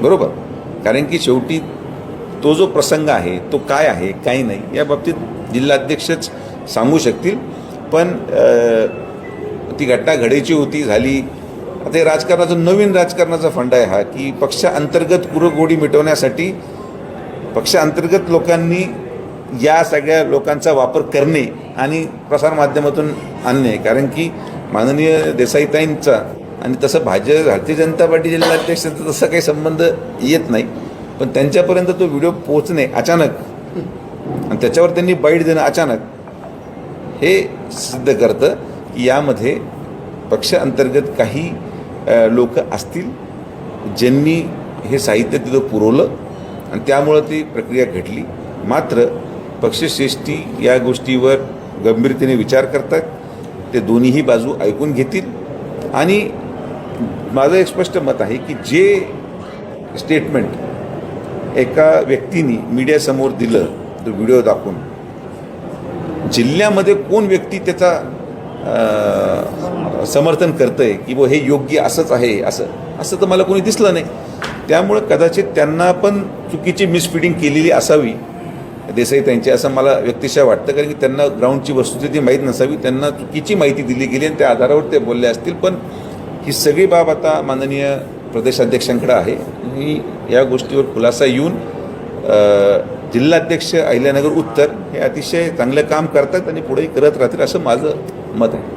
बरोबर. कारण की शेवटी तो जो प्रसंग आहे तो काय आहे काही नाही या बाबतीत जिल्हाध्यक्षच सांगू शकतील. पण ती घटना घडायची होती झाली. आता हे राजकारणाचा नवीन राजकारणाचा फंड आहे हा की पक्षांतर्गत कुरगोडी मिटवण्यासाठी पक्षांतर्गत लोकांनी या सगळ्या लोकांचा वापर करणे आणि प्रसारमाध्यमातून आणणे. कारण की माननीय देसाईताईंचा आणि तसं भाजप भारतीय जनता पार्टी जिल्हाध्यक्षांचा तसा काही संबंध येत नाही. पण त्यांच्यापर्यंत तो व्हिडिओ पोचणे अचानक आणि त्याच्यावर त्यांनी बाईट देणं अचानक हे सिद्ध करतं की यामध्ये पक्षांतर्गत काही लोक असतील ज्यांनी हे साहित्य तिथं पुरवलं आणि त्यामुळं ती प्रक्रिया घडली. मात्र पक्षश्रेष्ठी या गोष्टीवर गंभीरतेने विचार करतात. ते दोन्हीही बाजू ऐकून घेतील आणि माझं एक स्पष्ट मत आहे की जे स्टेटमेंट एका व्यक्तीने मीडियासमोर दिलं तो व्हिडिओ दाखवून जिल्ह्यामध्ये कोण व्यक्ती त्याचा समर्थन करतं आहे की बुवा हे योग्य असंच आहे असं असं तर मला कोणी दिसलं नाही. त्यामुळं कदाचित त्यांना पण चुकीची मिसफिडिंग केलेली असावी देसाई त्यांची असं मला व्यक्तिशः वाटतं. कारण की त्यांना ग्राउंडची वस्तुस्थिती माहीत नसावी त्यांना चुकीची माहिती दिली गेली आणि त्या आधारावर ते बोलले असतील. पण ही सगळी बाब आता माननीय प्रदेशाध्यक्षांकडे आहे. ही या गोष्टीवर खुलासा येऊन जिल्हाध्यक्ष अहिल्यानगर उत्तर हे अतिशय चांगलं काम करतात आणि पुढेही करत राहतील असं माझं मत आहे.